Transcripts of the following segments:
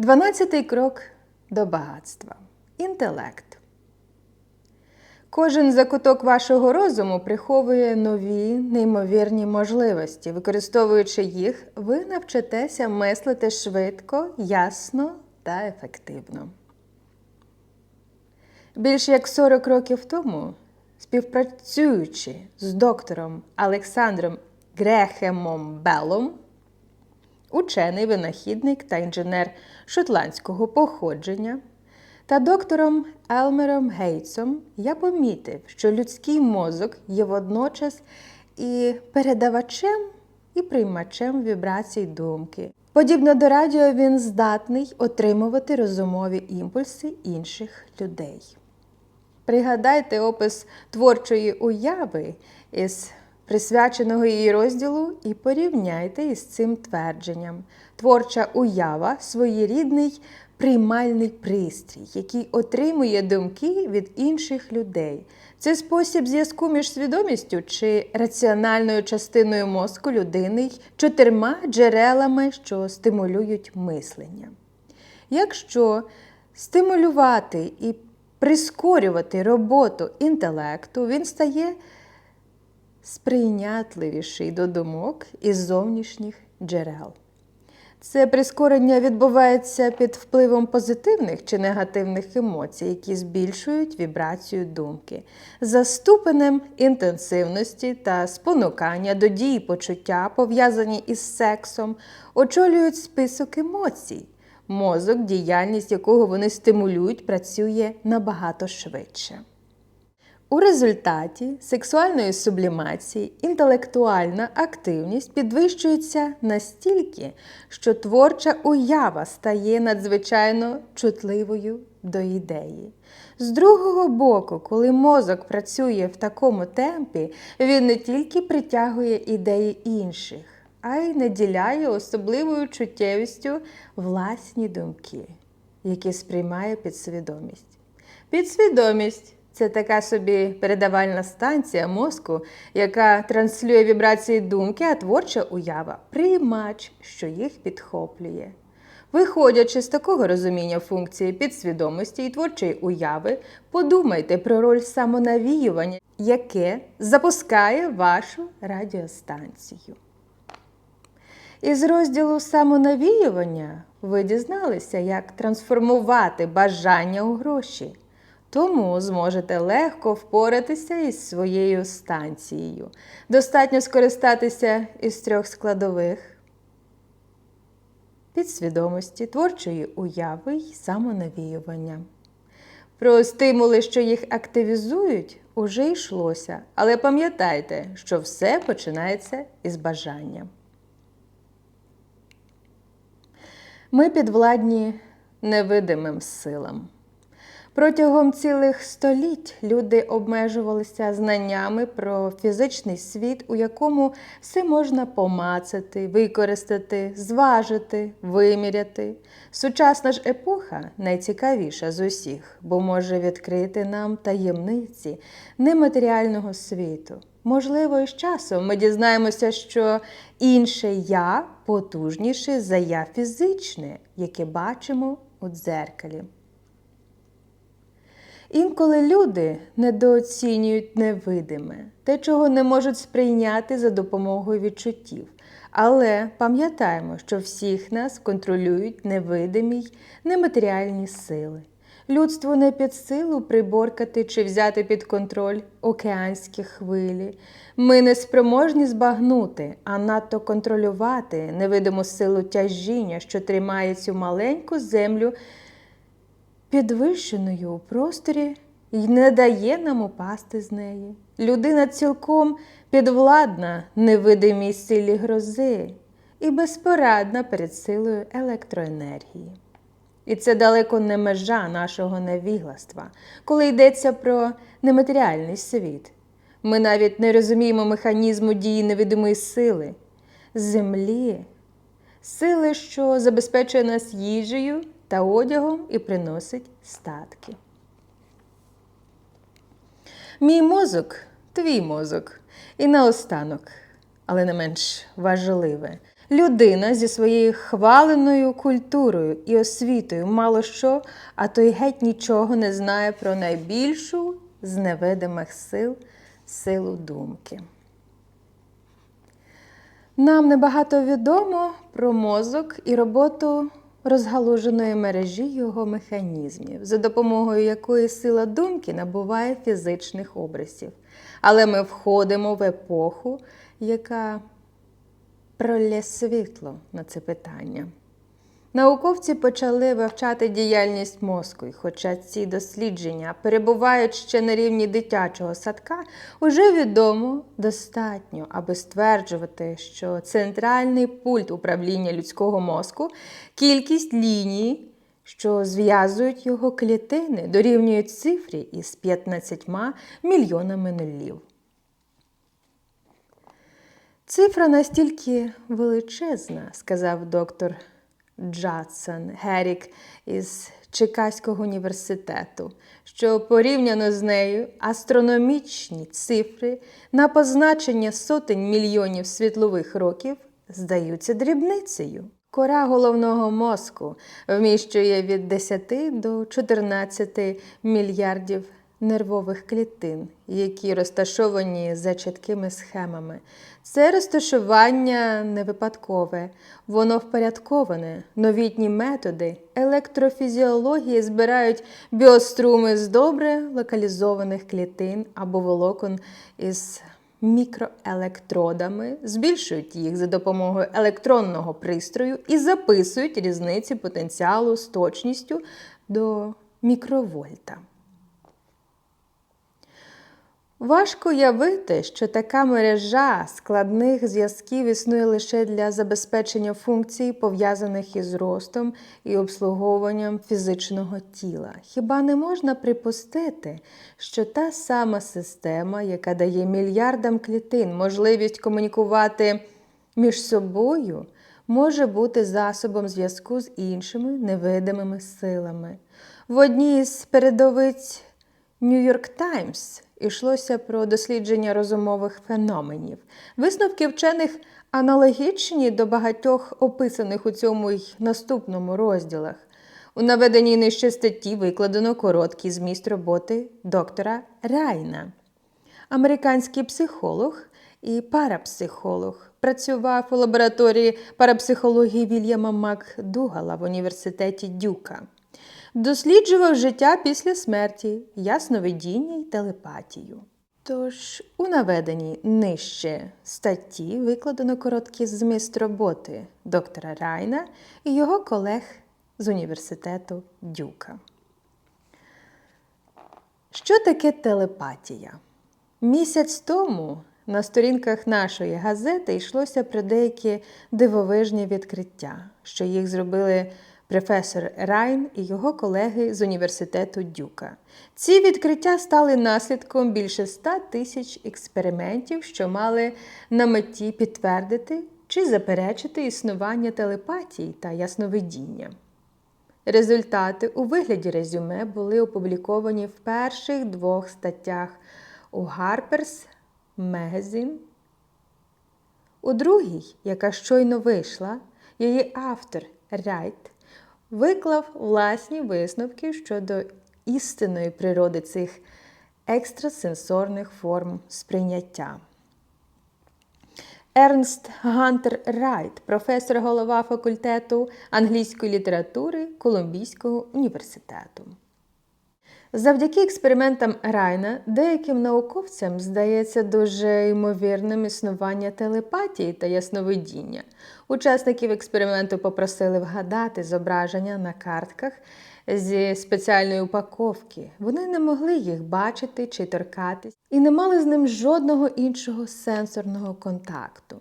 Дванадцятий крок до багатства інтелект. Кожен закуток вашого розуму приховує нові неймовірні можливості. Використовуючи їх, ви навчитеся мислити швидко, ясно та ефективно. Більш як 40 років тому, співпрацюючи з доктором Олександром Грехемом Беллом, учений винахідник та інженер шотландського походження, та доктором Елмером Гейтсом я помітив, що людський мозок є водночас і передавачем, і приймачем вібрацій думки. Подібно до радіо, він здатний отримувати розумові імпульси інших людей. Пригадайте опис творчої уяви із присвяченого її розділу і порівняйте із цим твердженням. Творча уява своєрідний приймальний пристрій, який отримує думки від інших людей. Це спосіб зв'язку між свідомістю чи раціональною частиною мозку людини й чотирма джерелами, що стимулюють мислення. Якщо стимулювати і прискорювати роботу інтелекту, він стає сприйнятливіший до думок із зовнішніх джерел. Це прискорення відбувається під впливом позитивних чи негативних емоцій, які збільшують вібрацію думки, за ступенем інтенсивності та спонукання до дій почуття, пов'язані із сексом, очолюють список емоцій. Мозок, діяльність якого вони стимулюють, працює набагато швидше. У результаті сексуальної сублімації інтелектуальна активність підвищується настільки, що творча уява стає надзвичайно чутливою до ідеї. З другого боку, коли мозок працює в такому темпі, він не тільки притягує ідеї інших, а й наділяє особливою чуттєвістю власні думки, які сприймає підсвідомість. Підсвідомість це така собі передавальна станція мозку, яка транслює вібрації думки, а творча уява приймач, що їх підхоплює. Виходячи з такого розуміння функції підсвідомості і творчої уяви, подумайте про роль самонавіювання, яке запускає вашу радіостанцію. Із розділу самонавіювання ви дізналися, як трансформувати бажання у гроші. Тому зможете легко впоратися із своєю станцією. Достатньо скористатися із трьох складових підсвідомості, творчої уяви й самонавіювання. Про стимули, що їх активізують, уже йшлося, але пам'ятайте, що все починається із бажання. Ми підвладні невидимим силам. Протягом цілих століть люди обмежувалися знаннями про фізичний світ, у якому все можна помацати, використати, зважити, виміряти. Сучасна ж епоха найцікавіша з усіх, бо може відкрити нам таємниці нематеріального світу. Можливо, і з часом ми дізнаємося, що інше я потужніше за я фізичне, яке бачимо у дзеркалі. Інколи люди недооцінюють невидиме, те, чого не можуть сприйняти за допомогою відчуттів. Але пам'ятаємо, що всіх нас контролюють невидимі й нематеріальні сили. Людству не під силу приборкати чи взяти під контроль океанські хвилі. Ми не спроможні збагнути, а надто контролювати невидиму силу тяжіння, що тримає цю маленьку землю підвищеною у просторі і не дає нам упасти з неї. Людина цілком підвладна невидимій силі грози і безпорадна перед силою електроенергії. І це далеко не межа нашого невігластва, коли йдеться про нематеріальний світ. Ми навіть не розуміємо механізму дії невидимої сили, землі, сили, що забезпечує нас їжею та одягом і приносить статки. Мій мозок твій мозок. І наостанок, але не менш важливе. Людина зі своєю хваленою культурою і освітою мало що, а то й геть нічого не знає про найбільшу з невидимих сил силу думки. Нам небагато відомо про мозок і роботу розгалуженої мережі його механізмів, за допомогою якої сила думки набуває фізичних образів. Але ми входимо в епоху, яка пролє світло на це питання. Науковці почали вивчати діяльність мозку, і хоча ці дослідження перебувають ще на рівні дитячого садка, уже відомо достатньо, аби стверджувати, що центральний пульт управління людського мозку, кількість ліній, що зв'язують його клітини, дорівнюють цифрі із 15 мільйонами нулів. Цифра настільки величезна, сказав доктор Джадсон Герік із Чикаського університету, що порівняно з нею астрономічні цифри на позначення сотень мільйонів світлових років здаються дрібницею. Кора головного мозку вміщує від 10 до 14 мільярдів нервових клітин, які розташовані за чіткими схемами. Це розташування не випадкове, воно впорядковане. Новітні методи електрофізіології збирають біоструми з добре локалізованих клітин або волокон із мікроелектродами, збільшують їх за допомогою електронного пристрою і записують різниці потенціалу з точністю до мікровольта. Важко уявити, що така мережа складних зв'язків існує лише для забезпечення функцій, пов'язаних із ростом і обслуговуванням фізичного тіла. Хіба не можна припустити, що та сама система, яка дає мільярдам клітин можливість комунікувати між собою, може бути засобом зв'язку з іншими невидимими силами? В одній з передовиць Нью-Йорк Таймс йшлося про дослідження розумових феноменів. Висновки вчених аналогічні до багатьох описаних у цьому й наступному розділах. У наведеній нижче статті викладено короткий зміст роботи доктора Райна. Американський психолог і парапсихолог працював у лабораторії парапсихології Вільяма Макдугала в університеті Дюка. Досліджував життя після смерті, ясновидіння й телепатію. Тож у наведеній нижче статті викладено короткий зміст роботи доктора Райна і його колег з університету Дюка. Що таке телепатія? Місяць тому на сторінках нашої газети йшлося про деякі дивовижні відкриття, що їх зробили професор Райн і його колеги з університету Дюка. Ці відкриття стали наслідком більше 100 тисяч експериментів, що мали на меті підтвердити чи заперечити існування телепатії та ясновидіння. Результати у вигляді резюме були опубліковані в перших двох статтях у Harper's Magazine. У другій, яка щойно вийшла, її автор Райт виклав власні висновки щодо істинної природи цих екстрасенсорних форм сприйняття. Ернст Гантер Райт, професор голова факультету англійської літератури Колумбійського університету. Завдяки експериментам Райна деяким науковцям здається дуже ймовірним існування телепатії та ясновидіння. Учасників експерименту попросили вгадати зображення на картках зі спеціальної упаковки. Вони не могли їх бачити чи торкатись і не мали з ним жодного іншого сенсорного контакту.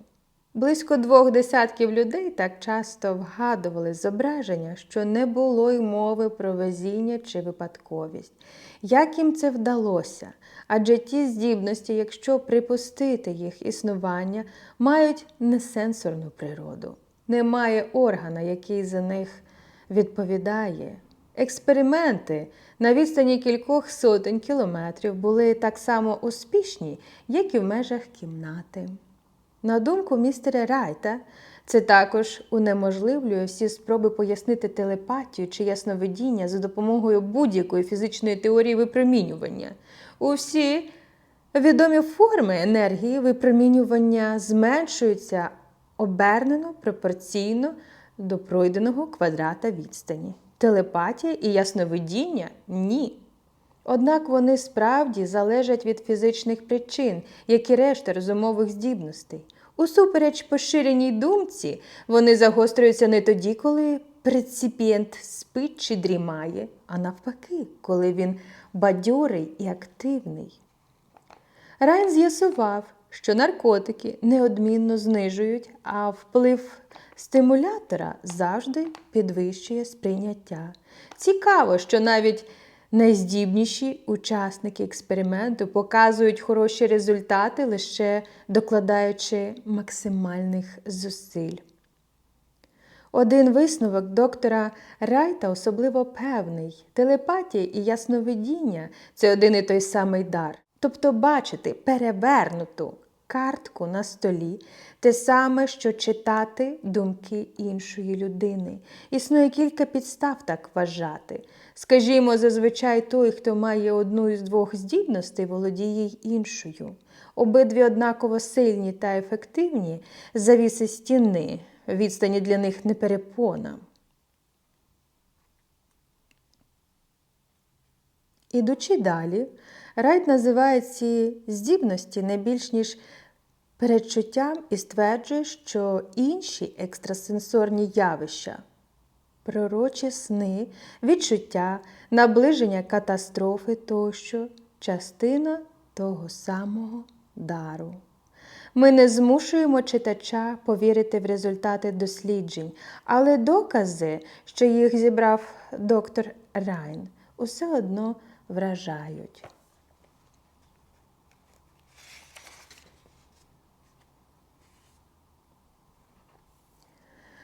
Близько двох десятків людей так часто вгадували зображення, що не було й мови про везіння чи випадковість. Як їм це вдалося? Адже ті здібності, якщо припустити їх існування, мають несенсорну природу. Немає органа, який за них відповідає. Експерименти на відстані кількох сотень кілометрів були так само успішні, як і в межах кімнати. На думку містера Райта, Це також унеможливлює всі спроби пояснити телепатію чи ясновидіння за допомогою будь-якої фізичної теорії випромінювання. Усі відомі форми енергії випромінювання зменшуються обернено пропорційно до пройденого квадрата відстані. Телепатія і ясновидіння ні. Однак вони справді залежать від фізичних причин, як і решта розумових здібностей. Усупереч поширеній думці, вони загострюються не тоді, коли преципієнт спить чи дрімає, а навпаки, коли він бадьорий і активний. Райн з'ясував, що наркотики неодмінно знижують, а вплив стимулятора завжди підвищує сприйняття. Цікаво, що навіть найздібніші учасники експерименту показують хороші результати, лише докладаючи максимальних зусиль. Один висновок доктора Райта особливо певний: телепатія і ясновидіння це один і той самий дар. Тобто бачити перевернуту картку на столі те саме, що читати думки іншої людини. Існує кілька підстав так вважати. Скажімо, зазвичай той, хто має одну із двох здібностей, володіє й іншою. Обидві однаково сильні та ефективні завіси стіни, відстані для них не перепона. Ідучи далі, Райт називає ці здібності не більш ніж передчуттям і стверджує, що інші екстрасенсорні явища, пророчі сни, відчуття, наближення катастрофи тощо частина того самого дару. Ми не змушуємо читача повірити в результати досліджень, але докази, що їх зібрав доктор Райн, усе одно вражають.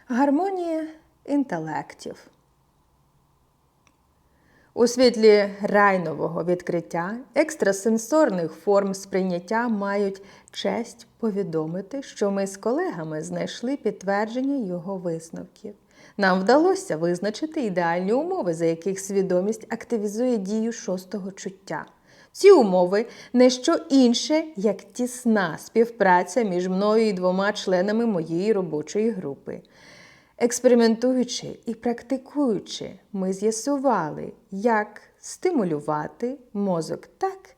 Гармонія інтелектів. У світлі райнового відкриття екстрасенсорних форм сприйняття мають честь повідомити, що ми з колегами знайшли підтвердження його висновків. Нам вдалося визначити ідеальні умови, за яких свідомість активізує дію шостого чуття. Ці умови не що інше, як тісна співпраця між мною і двома членами моєї робочої групи. Експериментуючи і практикуючи, ми з'ясували, як стимулювати мозок так,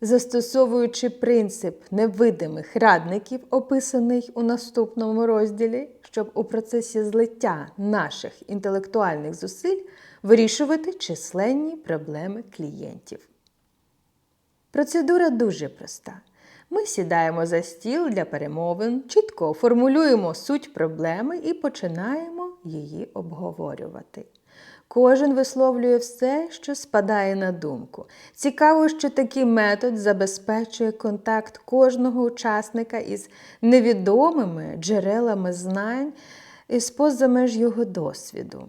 застосовуючи принцип невидимих радників, описаний у наступному розділі, щоб у процесі злиття наших інтелектуальних зусиль вирішувати численні проблеми клієнтів. Процедура дуже проста. Ми сідаємо за стіл для перемовин, чітко формулюємо суть проблеми і починаємо її обговорювати. Кожен висловлює все, що спадає на думку. Цікаво, що такий метод забезпечує контакт кожного учасника із невідомими джерелами знань із поза меж його досвіду.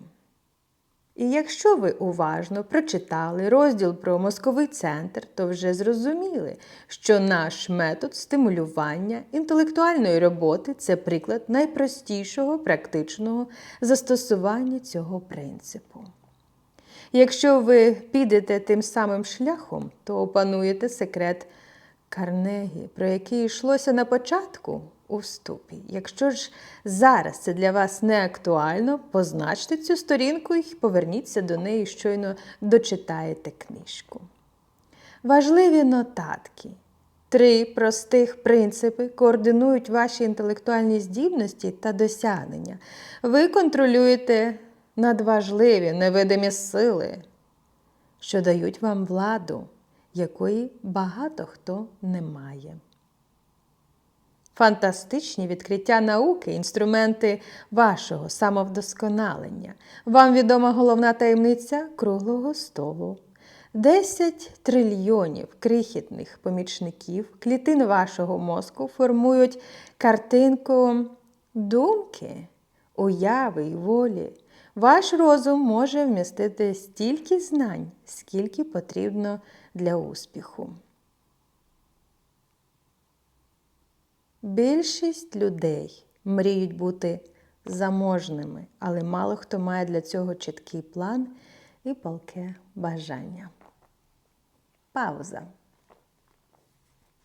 І якщо ви уважно прочитали розділ про мозковий центр, то вже зрозуміли, що наш метод стимулювання інтелектуальної роботи це приклад найпростішого практичного застосування цього принципу. Якщо ви підете тим самим шляхом, то опануєте секрет Карнегі, про який йшлося на початку у вступі. Якщо ж зараз це для вас не актуально, позначте цю сторінку і поверніться до неї, щойно дочитаєте книжку. Важливі нотатки. Три простих принципи координують ваші інтелектуальні здібності та досягнення. Ви контролюєте надважливі невидимі сили, що дають вам владу, якої багато хто не має. Фантастичні відкриття науки, інструменти вашого самовдосконалення. Вам відома головна таємниця круглого столу. 10 трильйонів крихітних помічників клітин вашого мозку формують картинку думки, уяви й волі. Ваш розум може вмістити стільки знань, скільки потрібно для успіху. Більшість людей мріють бути заможними, але мало хто має для цього чіткий план і палке бажання. Пауза.